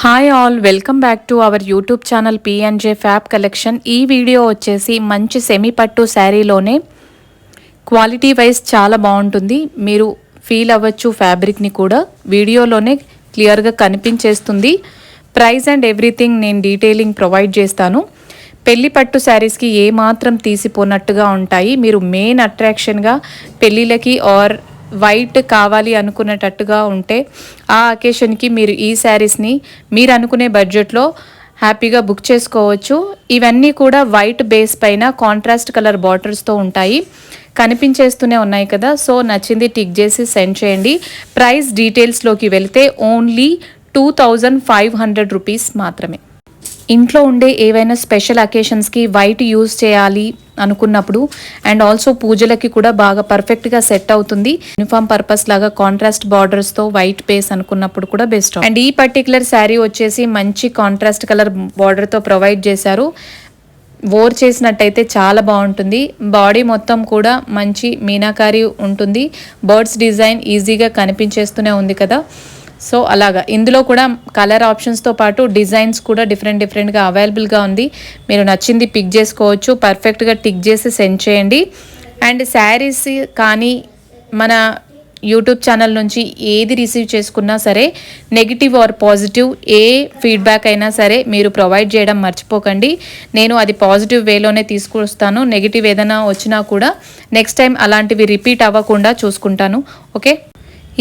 Hi all welcome back to our YouTube channel PNJ fab collection ఈ video వచ్చేసి మంచి semi పట్టు శారీలోనే quality wise చాలా బాగుంటుంది. మీరు ఫీల్ అవ్వచ్చు ఫ్యాబ్రిక్ని కూడా. వీడియోలోనే క్లియర్గా కనిపించేస్తుంది. ప్రైస్ అండ్ ఎవ్రీథింగ్ నేను డీటెయిలింగ్ ప్రొవైడ్ చేస్తాను. పెళ్ళి పట్టు శారీస్కి ఏ మాత్రం తీసిపోనట్టుగా ఉంటాయి. మీరు మెయిన్ అట్రాక్షన్గా పెళ్ళిళ్ళకి ఆర్ వైట్ కావాలి అనుకునేటట్టుగా ఉంటే ఆ అకేషన్కి మీరు ఈ శారీస్ని మీరు అనుకునే బడ్జెట్లో హ్యాపీగా బుక్ చేసుకోవచ్చు. ఇవన్నీ కూడా వైట్ బేస్ పైన కాంట్రాస్ట్ కలర్ బార్డర్స్తో ఉంటాయి. కనిపించేస్తూనే ఉన్నాయి కదా. సో నచ్చింది టిక్ చేసి సెండ్ చేయండి. ప్రైస్ డీటెయిల్స్లోకి వెళ్తే only two thousand five hundred rupees మాత్రమే. ఇంట్లో ఉండే ఏవైనా స్పెషల్ అకేషన్స్కి వైట్ యూజ్ చేయాలి అనుకున్నప్పుడు అండ్ ఆల్సో పూజలకి కూడా బాగా పర్ఫెక్ట్గా సెట్ అవుతుంది. యూనిఫామ్ పర్పస్ లాగా కాంట్రాస్ట్ బార్డర్స్తో వైట్ బేస్ అనుకున్నప్పుడు కూడా బెస్ట్ అండ్ ఈ పర్టికులర్ శారీ వచ్చేసి మంచి కాంట్రాస్ట్ కలర్ బార్డర్తో ప్రొవైడ్ చేశారు. వోర్ చేసినట్టయితే చాలా బాగుంటుంది. బాడీ మొత్తం కూడా మంచి మీనాకారి ఉంటుంది. బర్డ్స్ డిజైన్ ఈజీగా కనిపించేస్తూనే ఉంది కదా. సో అలాగా. ఇందులో కూడా కలర్ ఆప్షన్స్తో పాటు డిజైన్స్ కూడా డిఫరెంట్ డిఫరెంట్గా అవైలబుల్గా ఉంది. మీరు నచ్చింది పిక్ చేసుకోవచ్చు. పర్ఫెక్ట్గా టిక్ చేసి సెండ్ చేయండి. అండ్ శారీస్ కానీ మన యూట్యూబ్ ఛానల్ నుంచి ఏది రిసీవ్ చేసుకున్నా సరే నెగిటివ్ ఆర్ పాజిటివ్ ఏ ఫీడ్బ్యాక్ అయినా సరే మీరు ప్రొవైడ్ చేయడం మర్చిపోకండి. నేను అది పాజిటివ్ వేలోనే తీసుకొస్తాను. నెగిటివ్ ఏదైనా వచ్చినా కూడా నెక్స్ట్ టైం అలాంటివి రిపీట్ అవ్వకుండా చూసుకుంటాను. ఓకే?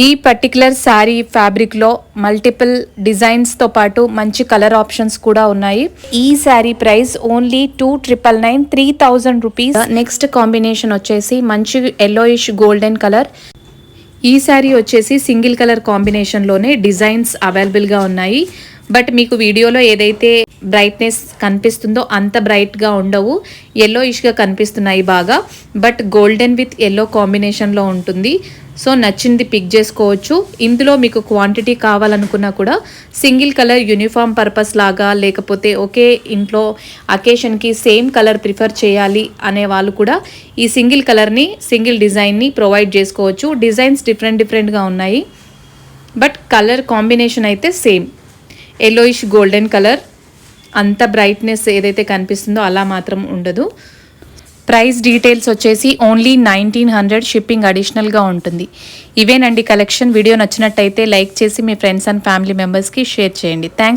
ఈ పర్టికులర్ శారీ ఫ్యాబ్రిక్లో మల్టిపుల్ డిజైన్స్తో పాటు మంచి కలర్ ఆప్షన్స్ కూడా ఉన్నాయి. ఈ sari price only two triple nine three thousand rupees next combination వచ్చేసి మంచి ఎల్లోయిష్ గోల్డెన్ కలర్ ఈ శారీ వచ్చేసి సింగిల్ కలర్ కాంబినేషన్లోనే డిజైన్స్ అవైలబుల్గా ఉన్నాయి. బట్ మీకు వీడియోలో ఏదైతే బ్రైట్నెస్ కనిపిస్తుందో అంత బ్రైట్గా ఉండవు. ఎల్లో ఇష్గా కనిపిస్తున్నాయి బాగా. బట్ గోల్డెన్ విత్ ఎల్లో కాంబినేషన్లో ఉంటుంది. సో నచ్చింది పిక్ చేసుకోవచ్చు. ఇందులో మీకు క్వాంటిటీ కావాలనుకున్నా కూడా సింగిల్ కలర్ యూనిఫామ్ పర్పస్ లాగా లేకపోతే ఒకే ఇంట్లో అకేషన్కి సేమ్ కలర్ ప్రిఫర్ చేయాలి అనే వాళ్ళు కూడా ఈ సింగిల్ కలర్ని సింగిల్ డిజైన్ని ప్రొవైడ్ చేసుకోవచ్చు. డిజైన్స్ డిఫరెంట్ డిఫరెంట్గా ఉన్నాయి. బట్ కలర్ కాంబినేషన్ అయితే సేమ్ ఎల్లోయిష్ గోల్డెన్ కలర్ అంత బ్రైట్నెస్ ఏదైతే కనిపిస్తుందో అలా మాత్రం ఉండదు. ప్రైస్ డీటెయిల్స్ వచ్చేసి ఓన్లీ నైన్టీన్ హండ్రెడ్ షిప్పింగ్ అడిషనల్గా ఉంటుంది. ఇవేనండి కలెక్షన్ వీడియో నచ్చినట్టయితే లైక్ చేసి మీ ఫ్రెండ్స్ అండ్ ఫ్యామిలీ మెంబర్స్కి షేర్ చేయండి. థ్యాంక్స్